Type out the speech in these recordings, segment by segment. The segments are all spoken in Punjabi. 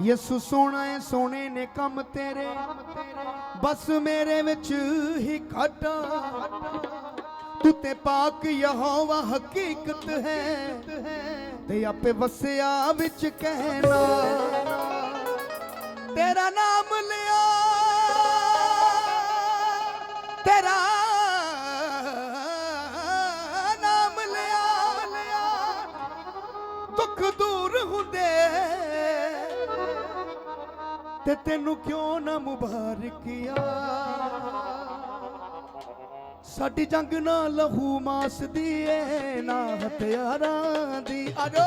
ਯਿਸੂ ਸੋਹਣਾ ਏ, ਸੋਹਣੇ ਨੇ ਕੰਮ ਤੇਰੇ। ਬਸ ਮੇਰੇ ਵਿੱਚ ਹੀ ਘਾਟਾ ਤੂੰ ਤੇ ਪਾਕ ਯਹੋਵਾ ਹਕੀਕਤ ਹੈ। ਤੇ ਆਪੇ ਵਸਿਆ ਵਿੱਚ ਕਹਿਣਾ। ਤੇਰਾ ਨਾਮ ਲਿਆ। ਤੇਰਾ ਤੇ ਤੈਨੂੰ ਕਿਉਂ ਨਾ ਮੁਬਾਰਕਿਆ ਸਾਡੀ ਜੰਗ ਨਾ ਲਹੂ ਮਾਸ ਦੀ ਏ, ਨਾ ਹਥਿਆਰਾਂ ਦੀ। ਆਜੋ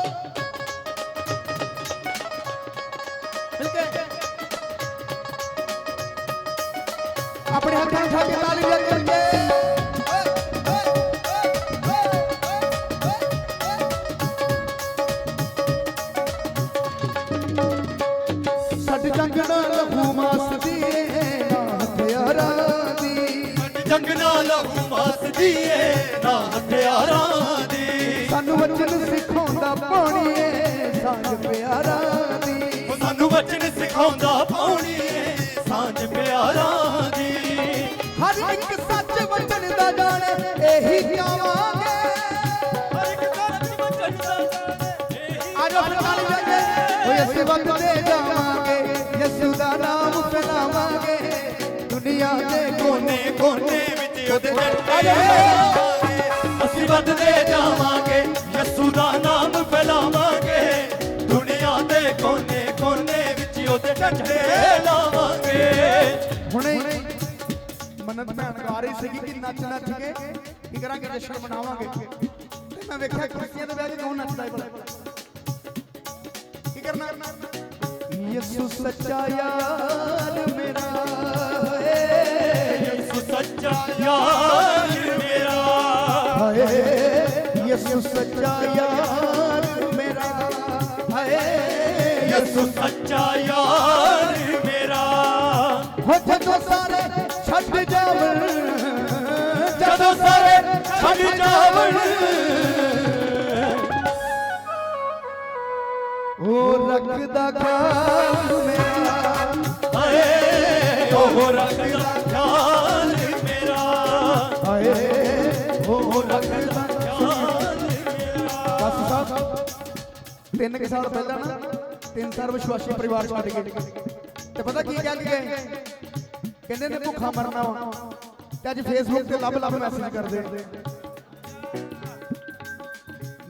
ਮਿਲ ਕੇ ਆਪਣੇ ਹੱਥਾਂ ਉਠਾ ਕੇ ਤਾਲੀ ਦੇ ਕੇ ਸਾਡੀ ਜੰਗ ਨਾ ਲਹੂ ਮਾਸ ਦੀ ਏ ਨਾ ਹਥਿਆਰਾਂ ਦੀ। ਜੰਗ ਨਾਲ ਲਹੂ ਮਾਸਦੀ ਏ ਨਾ ਹਥਿਆਰਾਂ ਦੀ। ਸਾਨੂੰ ਵਚਨ ਸਿਖਾਉਂਦਾ ਪਾਣੀ ਏ ਸਾਂਝ ਪਿਆਰਾਂ ਦੀ। ਸਾਨੂੰ ਵਚਨ ਸਿਖਾਉਂਦਾ ਪਾਉਣੀ ਏ ਸਾਂਝ ਪਿਆਰਾਂ ਦੀ। ਹਰ ਇੱਕ ਸੱਚ ਵਚਨ ਦਾ ਜਾਣੇ ਇਹੀ ਚਾਹਾਂਗੇ ਹਰ ਇੱਕ ਸੱਚ ਵਚਨ ਦਾ ਇਹੀ ਆਜੋ ਤਾਲੀ ਦੇ ਕੇ ਓਏ ਅਸੀਂ ਵੱਧਦੇ ਦੁਨੀਆ ਦੇ ਕੋਨੇ ਕੋਨੇ ਵਿੱਚ ਉਹਦੇ ਲਾਵਾਂਗੇ। ਅਸੀਂ ਵੱਧਦੇ ਜਾਵਾਂਗੇ ਯਿਸੂ ਦਾ ਨਾਮ ਫੈਲਾਵਾਂਗੇ। ਦੁਨੀਆ ਦੇ ਕੋਨੇ ਕੋਨੇ ਵਿੱਚ ਉਹਦੇ ਝੰਡੇ ਲਾਵਾਂਗੇ। ਹੁਣੇ ਮੰਨਤ ਭੈਣ ਗਾ ਰਹੀ ਸੀਗੀ ਕਿ ਨੱਚ ਨੱਚ ਕੇ। ਕੀ ਕਰਾਂਗੇ? ਜਸ਼ਨ ਮਨਾਵਾਂਗੇ। ਤੇ ਮੈਂ ਵੇਖਿਆ ਕੁਰਸੀਆਂ ਦੇ ਵਿਆਹ 'ਚ ਕੌਣ ਨੱਚਦਾ ਹੈ ਕੀ ਕਰਨਾ? ਯਿਸੂ ਸੱਚਾ ਯਾਰ ਸੱਚਾ ਯਾਰ ਮੇਰਾ। ਹਾਏ ਯਿਸੂ ਸੱਚਾ ਯਾਰ ਮੇਰਾ। ਹਾਏ ਯਿਸੂ ਸੱਚਾ ਯਾਰ ਮੇਰਾ। ਹੋ ਜਦੋਂ ਸਾਰੇ ਛੱਡ ਜਾਵਣ ਜਦੋਂ ਸਾਰੇ ਛੱਡ ਜਾਵਣ। ਉਹ ਰੱਖਦਾ ਖਿਆਲ ਮੇਰਾ। ਹਾਏ ਉਹ ਰੱਖਦਾ ਖਿਆਲ साहब तीन के साथ पहला ना तीन साल विश्वासी परिवार छोड़ गए ते पता की क्या लिखे कहने ने, भूखा मरना। वा ते आज फेसबुक ते लब लब मैसेज कर दे।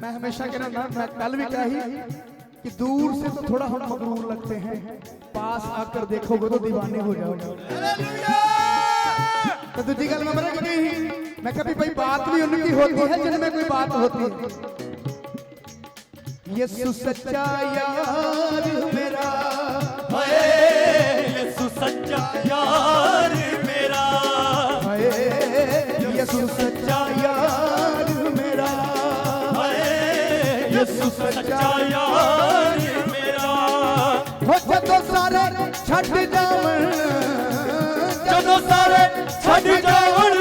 मैं हमेशा कहना, ना, मैं कल भी कहा ही कि दूर से तो थोड़ा हम मगरूर लगते हैं। पास आकर देखोगे तो दीवाने हो जाओगे। तो दूसरी गल मैं मैं कभी भाई बात भी उनकी होती है जिनमें कोई बात होती है। ਯਿਸੂ ਸੱਚਾ ਯਾਰ ਮੇਰਾ। ਹਏ ਯਿਸੂ ਸੱਚਾ ਯਾਰ ਮੇਰਾ। ਹਏ ਯਿਸੂ ਸੱਚਾ ਯਾਰ ਮੇਰਾ। ਹਏ ਯਿਸੂ ਸੱਚਾ ਯਾਰ ਮੇਰਾ। ਹੋ ਜਦੋਂ ਸਾਰੇ ਛੱਡ ਜਾਵਣ। ਜਦੋਂ ਸਾਰੇ ਛੱਡ ਜਾਵਣ।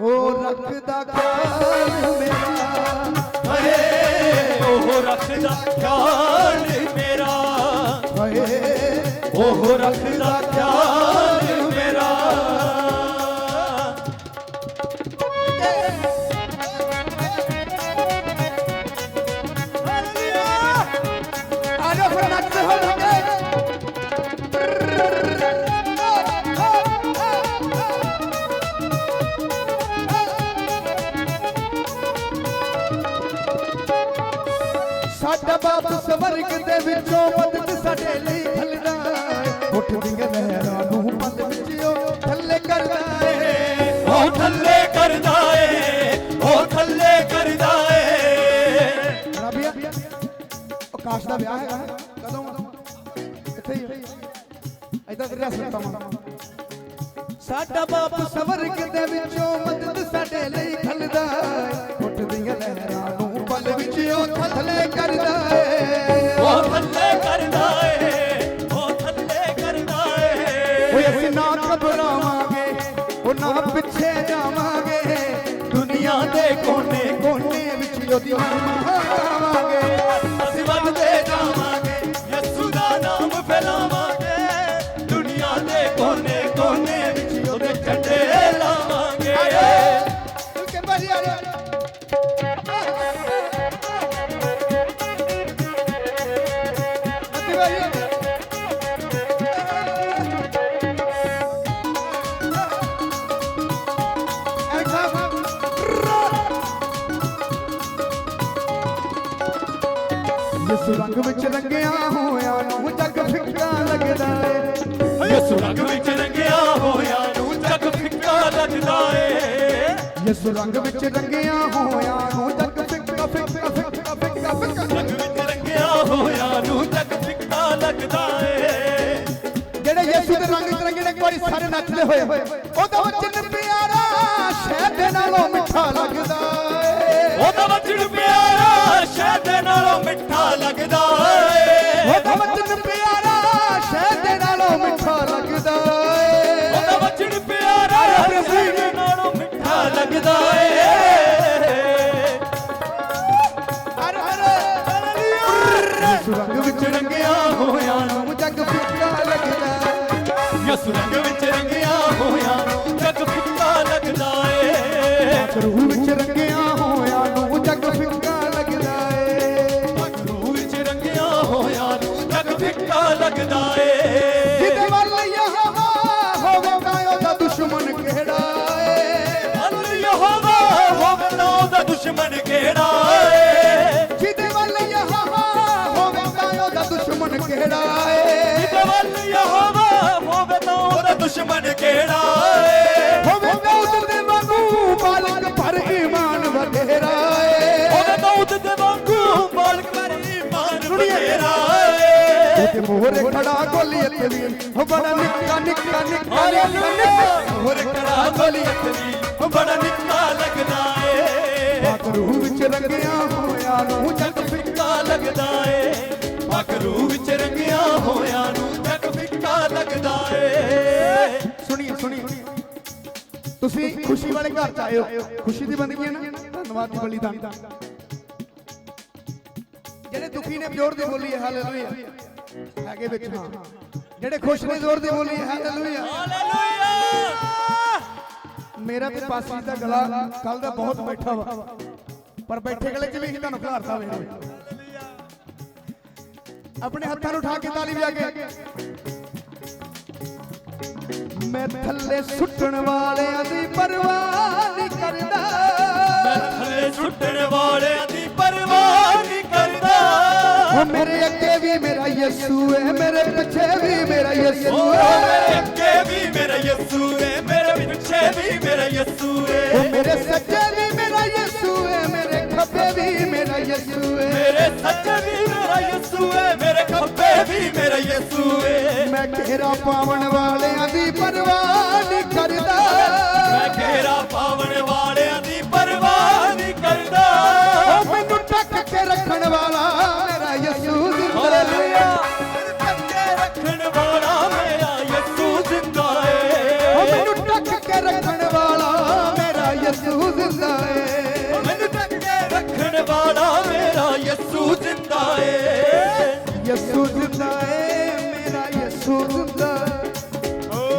ਉਹ ਰੱਖਦਾ ਕਾ ਮੇਰਾ। ਹਾਏ ਉਹ ਰੱਖਦਾ ਖਿਆਲ ਮੇਰਾ। ਹਾਏ ਉਹ ਰੱਖਦਾ ਦੇ ਵਿੱਚੋਂ ਮਦਦ ਸਾਡੇ ਲਈ ਖਲਦਾ ਏ ਉੱਠਦੀਆਂ ਲਹਿਰਾਂ ਨੂੰ ਪੱਲ ਵਿੱਚ ਉਹ ਥੱਲੇ ਕਰਦਾ ਏ। ਉਹ ਥੱਲੇ ਕਰਦਾ ਏ ਉਹ ਥੱਲੇ ਕਰਦਾ ਏ। ਰਾਬੀਆ ਉਹ ਕਾਸ਼ ਦਾ ਵਿਆਹ ਨਾ? ਕਦੋਂ ਇੱਥੇ ਹੀ ਇਦਾਂ ਤੇਰੇ ਹਸਪਤਾਲ ਮਾ। ਸਾਡਾ ਬਾਪ ਸਵਰਗ ਦੇ ਵਿੱਚੋਂ ਮਦਦ ਸਾਡੇ ਲਈ ਖਲਦਾ ਉੱਠਦੀਆਂ ਲਹਿਰਾਂ ਵਿੱਚ ਉਹ ਥੱਲੇ ਕਰਦਾ ਏ। ਉਹ ਥੱਲੇ ਕਰਦਾ ਏ ਉਹ ਥੱਲੇ ਕਰਦਾ ਏ। ਓਏ ਅਸੀਂ ਨਾ ਘਬਰਾਵਾਂਗੇ ਉਹ ਨਾ ਪਿੱਛੇ ਜਾਵਾਂਗੇ। ਦੁਨੀਆ ਦੇ ਕੋਨੇ ਕੋਨੇ ਵਿੱਚ ਉਹਦੀ ਮਹਿਮਾ ਯਿਸੂ ਰੰਗ ਵਿੱਚ ਰੰਗਿਆ ਹੋਇਆ ਨੂੰ ਜੱਗ ਫਿੱਕਾ ਲੱਗਦਾ ਏ। ਯਿਸੂ ਰੰਗ ਵਿੱਚ ਰੰਗਿਆ ਹੋਇਆ ਨੂੰ ਜਗ ਫਿੱਕਾ ਲੱਗਦਾ ਏ। ਯਿਸੂ ਰੰਗ ਵਿੱਚ ਰੰਗਿਆ ਹੋਇਆ ਨੂੰ ਜੱਗ ਫਿੱਕਾ ਫਿੱਕਾ ਫਿੱਕਾ ਫਿੱਕਾ ਫਿੱਕਾ ਰੰਗ ਵਿੱਚ ਰੰਗਿਆ ਹੋਇਆ ਨੂੰ ਜਗ ਫਿੱਕਾ ਲੱਗਦਾ ਏ। ਜਿਹੜੇ ਯਿਸੂ ਦੇ ਰੰਗ ਚ ਰੰਗੇ ਨੇ ਇੱਕ ਵਾਰੀ ਸਾਰੇ ਨੱਚਦੇ ਹੋਏ ਉਹਦਾ ਵਚਨ ਪਿਆਰਾ ਸ਼ਹਿਦ ਨਾਲੋਂ ਮਿੱਠਾ ਲੱਗਦਾ ਏ। ਉਹਦਾ ਏ ਯਿਸੂ ਰੰਗ ਵਿੱਚ ਰੰਗਿਆ ਹੋਇਆ ਜਗ ਫਿੱਕਾ ਲੱਗਦਾ ਏ। ਰੂਹ ਵਿੱਚ ਰੰਗਿਆ ਹੋਇਆ ਨੂੰ ਜੱਗ ਫਿੱਕਾ ਲੱਗਦਾ ਏ। ਰੂਹ ਵਿੱਚ ਰੰਗਿਆ ਹੋਇਆ ਨੂੰ ਜਗ ਫਿੱਕਾ ਲੱਗਦਾ ਏ। ਜਿਹਦੇ ਵੱਲ ਯਹਵਾ ਉਹਦਾ ਦੁਸ਼ਮਣ ਕਿਹੜਾ ਏ? ਅੱਲ ਯਹੋਵਾ ਉਹਦਾ ਦੁਸ਼ਮਣ ਕਿਹੜਾ ਏ? ਉਹਦੇ ਮੋਹਰੇ ਖੜਾ ਗੋਲੀਅਤ ਵੀ ਉਹ ਬੜਾ ਨਿੱਕਾ ਨਿੱਕਾ ਨਿੱਕਾ ਹਾਲੇਲੂਇਆ। ਹੋਰ ਕਰਾ ਗੋਲੀ ਅਤਰੀ ਬੜਾ ਨਿੱਕਾ ਲੱਗਦਾ ਏ। ਪਾਕ ਰੂਹ ਵਿੱਚ ਰੰਗਿਆ ਹੋਇਆ ਨੂੰ। ਜੱਗ ਫਿੱਕਾ ਲੱਗਦਾ ਏ। ਮਕਰੂ ਵਿੱਚ ਰੰਗਿਆ ਹੋਇਆ ਨੂੰ। ਜਗ ਫਿੱਕਾ ਲੱਗਦਾ ਏ। ਸੁਣੀਏ ਸੁਣੀਏ। ਤੁਸੀਂ ਖੁਸ਼ੀ ਵਾਲੇ ਘਰ ਚ ਆਏ ਹੋ। ਖੁਸ਼ੀ ਦੀ ਬੰਦਗੀ ਹੈ ਨਾ। ਧੰਨਵਾਦ ਦੀ। ਬਲੀਦਾਨ ਜਿਹੜੇ ਦੁਖੀ ਨੇ ਜ਼ੋਰ ਦੀ ਬੋਲੀ ਹੈ। ਹਾਲੇਲੂਇਆ। ਹੈਗੇ ਵਿੱਚ ਹਾਂ ਜਿਹੜੇ ਖੁਸ਼ ਨੇ ਜ਼ੋਰ ਦੀ ਬੋਲੀ ਹੈ ਹਾਲੇਲੂਇਆ। ਹਾਲੇਲੂਇਆ। ਮੇਰਾ ਤੇ ਪਾਸੀ ਦਾ ਗਲਾ ਕੱਲ ਦਾ ਬਹੁਤ ਬੈਠਾ ਵਾ। ਪਰ ਬੈਠੇ ਗਲੇ 'ਚ ਵੀ ਅਸੀਂ ਤੁਹਾਨੂੰ ਖਿਲਾਰਤਾ ਵੇਖੋ ਆਪਣੇ ਹੱਥਾਂ ਨੂੰ ਉਠਾ ਕੇ ਤਾਲੀ ਵਜਾ ਕੇ ਮੈਂ ਥੱਲੇ ਸੁੱਟਣ ਵਾਲਿਆਂ ਦੀ ਪਰਵਾਹ ਨਹੀਂ ਕਰਦਾ। ਮੈਂ ਥੱਲੇ ਸੁੱਟਣ ਵਾਲਿਆਂ ਦੀ ਪਰਵਾਹ ਨਹੀਂ ਕਰਦਾ। ਉਹ ਮੇਰੇ ਅੱਗੇ ਵੀ ਮੇਰਾ ਯਿਸੂ ਹੈ ਮੇਰੇ ਪਿੱਛੇ ਵੀ ਮੇਰਾ ਯਿਸੂ ਹੈ ਮੇਰੇ ਅੱਗੇ ਵੀ ਮੇਰਾ ਯਿਸੂ ਏ ਮੇਰੇ ਪਿੱਛੇ ਵੀ ਮੇਰਾ ਯਿਸੂ ਉਹ ਏ ਮੇਰੇ ਸੱਜੇ ਵੀ ਮੇਰਾ ਯਿਸੂ ਹੈ ਮੇਰੇ ਖੱਬੇ ਵੀ ਮੇਰਾ ਯਿਸੂ ਹੈ ਮੇਰੇ ਸੱਜੇ ਵੀ ਮੇਰਾ ਯਿਸੂ ਏ ਮੇਰੇ ਖੱਬੇ ਵੀ ਮੇਰਾ ਯਿਸੂ ਏ। ਮੈਂ ਘੇਰਾ ਪਾਵਣ ਵਾਲਿਆਂ ਦੀ ਪਰਵਾਹ ਨਹੀਂ ਕਰਦਾ। ਮੈਂ ਘੇਰਾ ਪਾਵਣ ਵਾਲਿਆਂ ਦੀ ਪਰਵਾਹ ਨਹੀਂ ਕਰਦਾ। ਉਹ ਮੈਨੂੰ ਟੱਕ ਕੇ ਰੱਖਣ ਵਾਲਾ ਮੇਰਾ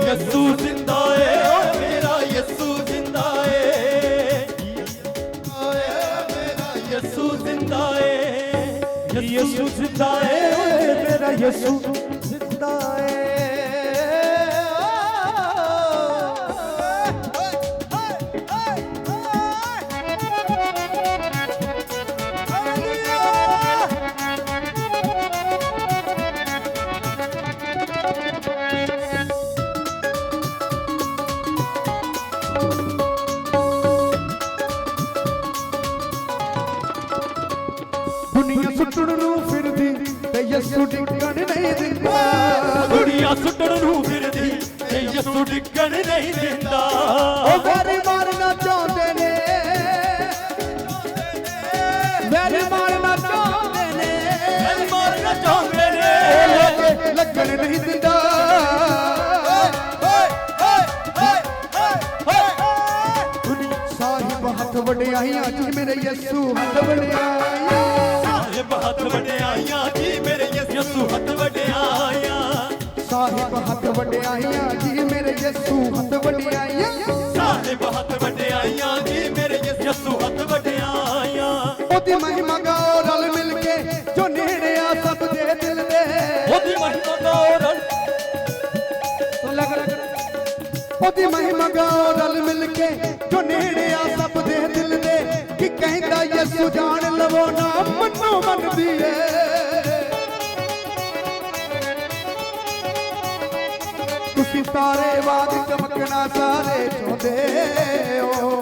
ਯਿਸੂ ਜ਼ਿੰਦਾ ਏ ਮੇਰਾ ਯਿਸੂ ਜ਼ਿੰਦਾ ਏ ਮੇਰਾ ਯਿਸੂ ਜ਼ਿੰਦਾ ਏ ਯਿਸੂ ਜ਼ਿੰਦਾ ਏ ਮੇਰਾ ਵਡਿਆਈਆਂ ਜੀ ਮੇਰੇ ਯਿਸੂ ਹੱਥ ਵਡਿਆਈਆਂ ਸਾਹਿਬ ਹੱਥ ਵਡਿਆਈਆਂ ਜੀ ਮੇਰੇ ਯਿਸੂ ਹੱਥ ਵਡਿਆਈਆਂ ਸਾਹਿਬ ਹੱਥ ਵਡਿਆਈਆਂ ਜੀ ਮੇਰੇ ਯਿਸੂ ਹੱਥ ਵਡਿਆਈਆਂ ਸਾਹਿਬ ਹੱਥ ਵਡਿਆਈਆਂ ਜੀ ਮੇਰੇ ਯਿਸੂ ਹੱਥ ਵਡਿਆਈਆਂ ਉਹਦੀ ਮਹਿਮਾ ਗਾਓ ਰਲ ਮਿਲ ਕੇ ਜੋ ਨੇੜੇ ਆ ਸਭ ਦੇ ਦਿਲ ਦੇ ਉਹਦੀ ਮਹਿਮਾ ਗਾਓ ਰਲ ਸੁਣ ਲੈ ਕਰ ਉਹਦੀ ਮਹਿਮਾ ਗਾਓ ਰਲ ਮਿਲ ਕੇ ਕਹਿੰਦਾ ਲਵੋ ਨਾ ਮੰਨੋ ਮੰਨਦੀ ਏ ਤੁਸੀਂ ਤਾਰੇ ਵਾਂਗ ਚਮਕਣਾ ਸਾਰੇ ਚਾਹੁੰਦੇ ਹੋ।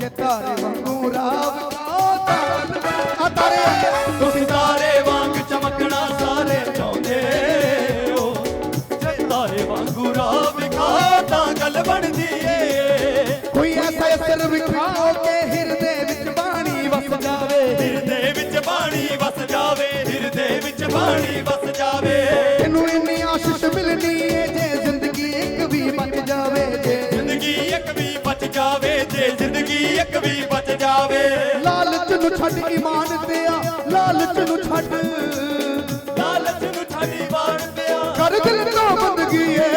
ਕਿ ਤਾਰੇ ਵਾਂਗੂ ਰਾਹ ਆ ਤਾਰੇ ਤੁਸੀਂ ਤਾਰੇ ਵਾਂਗ ਚਮਕਣਾ ਸਾਰੇ ਚਾਹੁੰਦੇ ਹੋ। ਜੇ ਤਾਰੇ ਵਾਂਗੂ ਰਾਹ ਵਿਖਾ ਤਾਂ ਗੱਲ ਬਣਦੀ ਏ ਜਾਵੇ। ਲਾਲਚ ਨੂੰ ਛੱਡ ਈਮਾਨ ਤੇ ਆ ਲਾਲਚ ਨੂੰ ਛੱਡ। ਲਾਲਚ ਨੂੰ ਛਾੜੀ ਬਾਣ ਪਿਆ ਕਰ ਦਿਲ ਤੋਂ ਬੰਦਗੀ ਏ।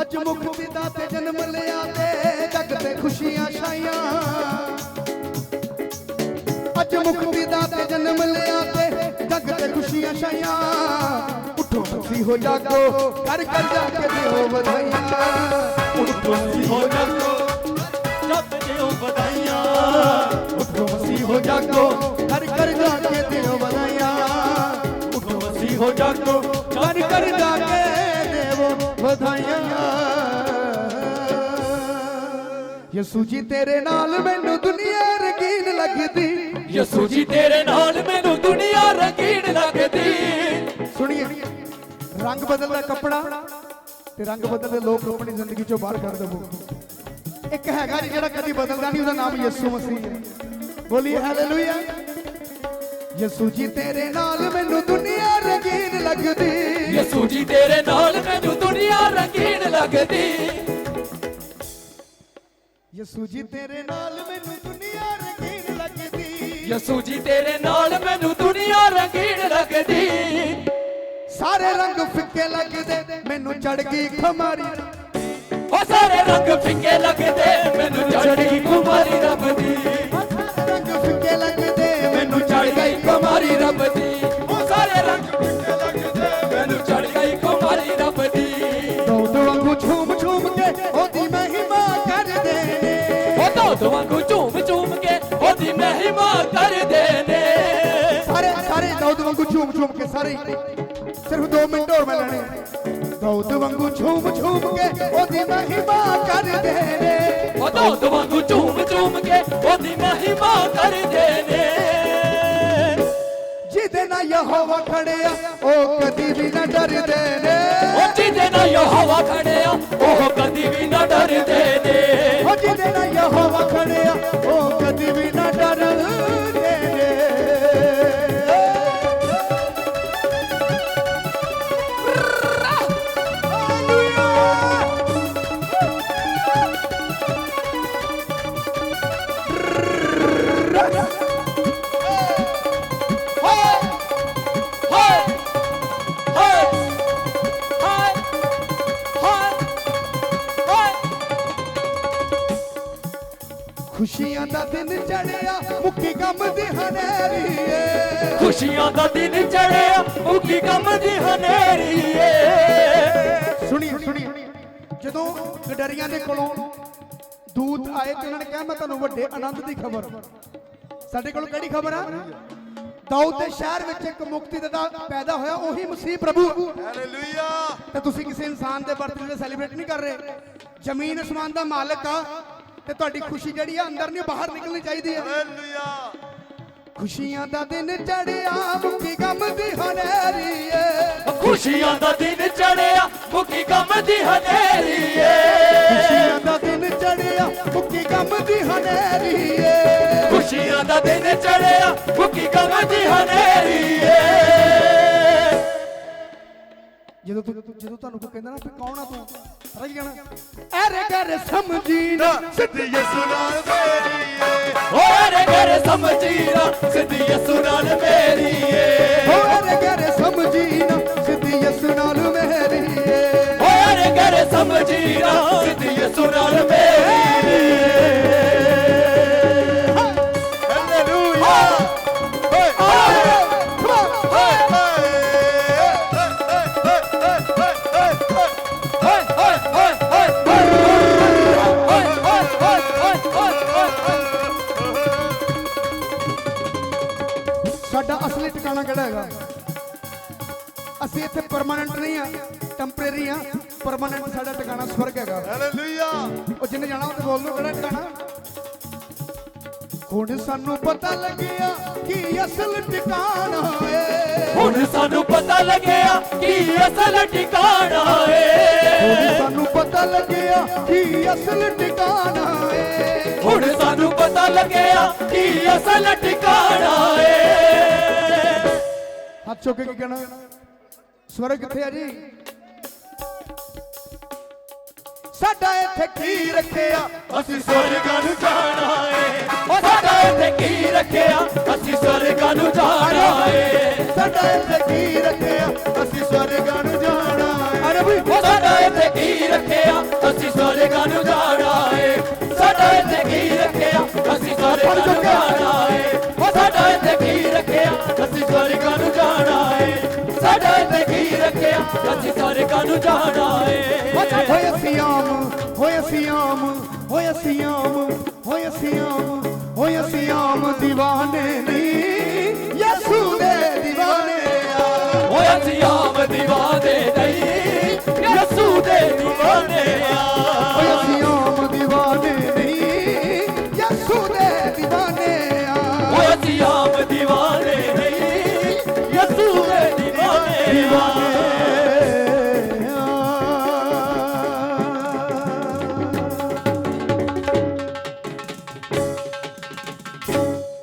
ਅੱਜ ਮੁਕਤੀ ਦਾ ਤੇ ਜਨਮ ਲਿਆ ਤੇ ਜਗ ਤੇ ਖੁਸ਼ੀਆਂ ਛਾਈਆਂ। ਅੱਜ ਮੁਕਤੀ ਦਾ ਤੇ ਜਨਮ ਲਿਆ ਤੇ ਜਗ ਤੇ ਖੁਸ਼ੀਆਂ ਛਾਈਆਂ। ਮਸੀ ਹੋ ਜਾਗੋ ਕਰ ਕਰ ਜਾ ਕੇ ਦਿਓ ਵਧਾਈਆਂ। ਉੱਠੋ ਸੀ ਹੋ ਜਾਗੋ ਜੱਟ ਦਿਓ ਵਧਾਈਆਂ। ਉਠੋ ਮਸੀ ਹੋ ਜਾਗੋ ਕਰ ਕਰ ਜਾ ਕੇ ਦਿਓ ਵਧਾਈਆਂ। ਉੱਠੋ ਅਸੀਂ ਹੋ ਜਾਗੋ ਕਰ ਕਰ ਜਾ ਕੇ ਦੇਵੋ ਵਧਾਈਆਂ। ਯਿਸੂ ਜੀ ਤੇਰੇ ਨਾਲ ਮੈਨੂੰ ਦੁਨੀਆ ਰੰਗੀਨ ਲੱਗਦੀ। ਯਸੂ ਜੀ ਤੇਰੇ ਨਾਲ ਮੈਨੂੰ ਦੁਨੀਆ ਰੰਗੀਨ ਲੱਗਦੀ। ਸੁਣੀਏ। ਰੰਗ ਬਦਲਦਾ ਕੱਪੜਾ ਤੇ ਰੰਗ ਬਦਲਦੇ ਲੋਕ ਆਪਣੀ ਜ਼ਿੰਦਗੀ ਚੋਂ ਬਾਹਰ ਕਰ ਦੇਵੋ। ਇੱਕ ਹੈਗਾ ਜੀ ਜਿਹੜਾ ਕਦੀ ਬਦਲਦਾ ਨਹੀਂ ਉਹਦਾ ਨਾਮ ਯਿਸੂ ਮਸੀਹ ਹੈ। ਬੋਲੀਏ ਹਾਲੇਲੂਇਆ ਯਿਸੂ ਜੀ ਤੇਰੇ ਨਾਲ ਮੈਨੂੰ ਦੁਨੀਆ ਰੰਗੀਨ ਲੱਗਦੀ। ਯਸੂ ਜੀ ਤੇਰੇ ਨਾਲ ਮੈਨੂੰ ਦੁਨੀਆ ਰੰਗੀਨ ਲੱਗਦੀ। ਯਿਸੂ ਜੀ ਤੇਰੇ ਨਾਲ ਮੈਨੂੰ ਦੁਨੀਆ ਰੰਗੀਨ ਲੱਗਦੀ। ਯਸੂ ਜੀ ਤੇਰੇ ਨਾਲ ਮੈਨੂੰ ਦੁਨੀਆ ਰੰਗੀਨ ਲੱਗਦੀ। ਸਾਰੇ ਰੰਗ ਫਿੱਕੇ ਲੱਗਦੇ ਮੈਨੂੰ ਚੜ ਗਈ ਖਮਾਰੀ। ਉਹ ਸਾਰੇ ਰੰਗ ਫਿੱਕੇ ਲੱਗਦੇ ਮੈਨੂੰ ਚੜ ਗਈ ਕੁਮਾਰੀ ਰੱਬ ਦੀ। ਸਾਰੇ ਰੰਗ ਫਿੱਕੇ ਲੱਗਦੇ ਮੈਨੂੰ ਚੜ ਗਈ ਕੁਮਾਰੀ ਰੱਬ ਦੀ। ਉਹ ਸਾਰੇ ਰੰਗ ਫਿੱਕੇ ਲੱਗਦੇ ਮੈਨੂੰ ਚੜ ਗਈ ਕੁਮਾਰੀ ਰੱਬ ਦੀ। ਦੌਦ ਵਾਂਗੂ ਝੂਮ ਝੂਮ ਕੇ ਉਹਦੀ ਮਹਿਮਾ ਕਰਦੇ ਨੇ। ਦੋਤ ਵਾਂਗੂ ਝੂਮ ਝੂਮ ਕੇ ਉਹਦੀ ਮਹਿਮਾ ਕਰਦੇ ਨੇ। ਸਾਰੇ ਸਾਰੇ ਦੌਦ ਵਾਂਗੂ ਝੂਮ ਝੂਮ ਕੇ ਸਾਰੇ। ਸਿਰਫ 2 ਮਿੰਟ ਹੋਰ ਮੈਂ ਲੈਣੇ ਦੌਦ ਵਾਂਗੂ ਝੂਮ ਝੂਮ ਕੇ ਉਹਦੀ ਮਹਿਮਾ ਕਰਦੇ ਨੇ। ਉਹ ਵਾਂਗੂ ਝੂਮ ਝੂਮ ਕੇ ਉਹਦੀ ਮਹਿਮਾ ਕਰਦੇ ਨੇ। ਜਿਹਦੇ ਨਾਲ ਯਹੋਵਾ ਖੜਿਆ ਉਹ ਕਦੀ ਵੀ ਨਾ ਡਰਦੇ ਨੇ। ਉਹ ਜਿਹਦੇ ਨਾਲ ਯਹੋਵਾ ਖੜਿਆ ਉਹ ਕਦੀ ਵੀ ਨਾ ਡਰਦੇ ਨੇ। ਹਨੇਰੀ ਏ ਖੁਸ਼ੀਆਂ ਦਾ ਦਿਨ ਚੜਿਆ ਮੁਕੀ ਗਮ ਦੀ ਹਨੇਰੀ ਏ ਸੁਣੀ ਸੁਣੀ। ਜਦੋਂ ਗਡਰੀਆਂ ਦੇ ਕੋਲੋਂ ਦੂਤ ਆਏ ਤੇ ਉਹਨਾਂ ਨੇ ਕਿਹਾ ਮੈਂ ਤੁਹਾਨੂੰ ਵੱਡੇ ਆਨੰਦ ਦੀ ਖਬਰ। ਸਾਡੇ ਕੋਲ ਕਿਹੜੀ ਖਬਰ ਆ? ਦਾਊਦ ਦੇ ਸ਼ਹਿਰ ਵਿੱਚ ਇੱਕ ਮੁਕਤੀਦਾਤਾ ਪੈਦਾ ਹੋਇਆ ਉਹੀ ਮਸੀਹ ਪ੍ਰਭੂ। ਹਾਲੇਲੂਇਆ ਤੇ ਤੁਸੀਂ ਕਿਸੇ ਇਨਸਾਨ ਦੇ ਬਰਥਡੇ ਸੈਲੀਬ੍ਰੇਟ ਨਹੀਂ ਕਰ ਰਹੇ। ਜ਼ਮੀਨ ਅਸਮਾਨ ਦਾ ਮਾਲਕ ਆ ਤੇ ਤੁਹਾਡੀ ਖੁਸ਼ੀ ਜਿਹੜੀ ਆ ਅੰਦਰ ਨਹੀਂ ਬਾਹਰ ਨਿਕਲਣੀ ਚਾਹੀਦੀ ਹੈ ਹਾਲੇਲੂਇਆ ਖੁਸ਼ੀਆਂ ਦਾ ਦਿਨ ਚੜਿਆ ਮੁੱਕੀ ਗਮ ਦੀ ਹਨੇਰੀ ਏ ਖੁਸ਼ੀਆਂ ਦਾ ਦਿਨ ਚੜਿਆ ਮੁਕੀ ਗਮ ਦੀ ਹਨੇਰੀ ਏ ਖੁਸ਼ੀਆਂ ਦਾ ਦਿਨ ਚੜਿਆ ਮੁੱਕੀ ਗਮ ਦੀ ਹਨੇਰੀ ਏ ਖੁਸ਼ੀਆਂ ਦਾ ਦਿਨ ਚੜਿਆ ਮੁਕੀ ਗਮ ਦੀ ਹਨੇਰੀ ਏ ਜਦੋਂ ਤੂੰ ਜਦੋਂ ਤੁਹਾਨੂੰ ਕੋਈ ਕਹਿੰਦਾ ਨਾ ਵੀ ਕੌਣ ਆ ਤੂੰ? ਸਾਰਾ ਕੀ ਕਹਿਣਾ? ਐਰੇ ਘਰ ਸਮਝੀ ਨਾ ਸਿੱਧੀ ਯਿਸੂ ਨਾਲ ਮੇਰੀ ਏ ਓਰੇ ਘਰ ਸਮਝੀਰਾ ਸਿੱਧੀ ਯਸੂ ਨਾਲ ਮੇਰੀ ਏ ਹੋ ਐਰੇ ਘਰ ਸਮਝੀ ਨਾ ਸਿੱਧੀ ਯਿਸੂ ਨਾਲ ਮੇਰੀ ਏ ਓਰੇ ਘਰ ਸਮਝੀਰਾ ਸਿੱਧੀ ਯਸੂ ਨਾਲ ਮੇਰੀ ਏ ਟੈਂਪਰੇਰੀ ਆ ਪਰਮਨੈਂਟ ਸਾਡਾ ਟਿਕਾਣਾ ਸਵਰਗ ਹੈਗਾ। ਹਾਲੇਲੂਇਆ ਉਹ ਜਿੰਨੇ ਜਾਣਾ ਉਹ ਬੋਲ ਦੋ ਕਿਹੜਾ ਟਿਕਾਣਾ। ਹੁਣ ਸਾਨੂੰ ਪਤਾ ਲੱਗਿਆ ਕਿ ਅਸਲ ਟਿਕਾਣਾ ਏ। ਹੁਣ ਸਾਨੂੰ ਪਤਾ ਲੱਗਿਆ ਕਿ ਅਸਲ ਟਿਕਾਣਾ ਹੁਣ ਏ ਸਾਨੂੰ ਪਤਾ ਲੱਗਿਆ ਕਿ ਅਸਲ ਟਿਕਾਣਾ ਏ। ਹੁਣ ਸਾਨੂੰ ਪਤਾ ਲੱਗਿਆ ਕਿ ਅਸਲ ਟਿਕਾਣਾ ਏ। ਹੱਥ ਚੁੱਕ ਕੀ ਕਹਿਣਾ। ਸਵਰਗ ਕਿੱਥੇ ਆ ਜੀ? ਸਾਡਾ ਇੱਥੇ ਕੀ ਰੱਖਿਆ? ਅਸੀਂ ਸਵਰਗਾਂ ਨੂੰ ਜਾਣਾ ਏ ਉਹ ਸਾਡਾ ਇੱਥੇ ਕੀ ਰੱਖਿਆ? ਅਸੀਂ ਸਵਰਗਾਂ ਨੂੰ ਜਾਣਾ ਏ ਸਾਡਾ ਇੱਥੇ ਕੀ ਰੱਖਿਆ? ਅਸੀਂ ਸਵਰਗਾਂ ਨੂੰ ਜਾਣਾ ਏ ਅਰੇ ਵੀ ਉਹ ਸਾਡਾ ਇੱਥੇ ਕੀ ਰੱਖਿਆ? ਅਸੀਂ ਸਵਰਗਾਂ ਨੂੰ ਜਾਣਾ ਏ ਸਾਡਾ ਇੱਥੇ ਕੀ ਰੱਖਿਆ? ਅਸੀਂ ਸਵਰਗਾਂ ਨੂੰ ਜਾਣਾ ਰੱਖਿਆ ਅਸੀਂ ਸਵਰਗਾਂ ਜਾਣਾ ਏ। ਹੋਏ ਸ਼ਿਆਮ ਆਮ, ਹੋਏ ਅਸੀਂ ਹੋਏ ਅਸੀਂ ਹੋਏ ਅਸੀਂ ਹੋਏ ਅਸੀਂ دیਵਾਨੇ ਨਹੀਂ।